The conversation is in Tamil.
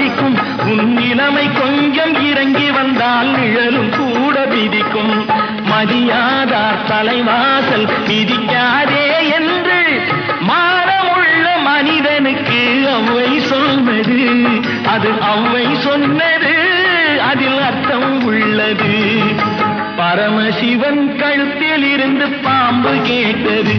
உன் இளமை கொஞ்சம் இறங்கி வந்தால் நிழலும் கூட விதிக்கும் மதியாதார் தலைவாசல் விதிக்காதே என்று மாறமுள்ள மனிதனுக்கு அவ்வை சொன்னது. அது அவ்வை சொன்னது அதில் அர்த்தம் உள்ளது. பரமசிவன் கழுத்தில் இருந்து பாம்பு கேட்டது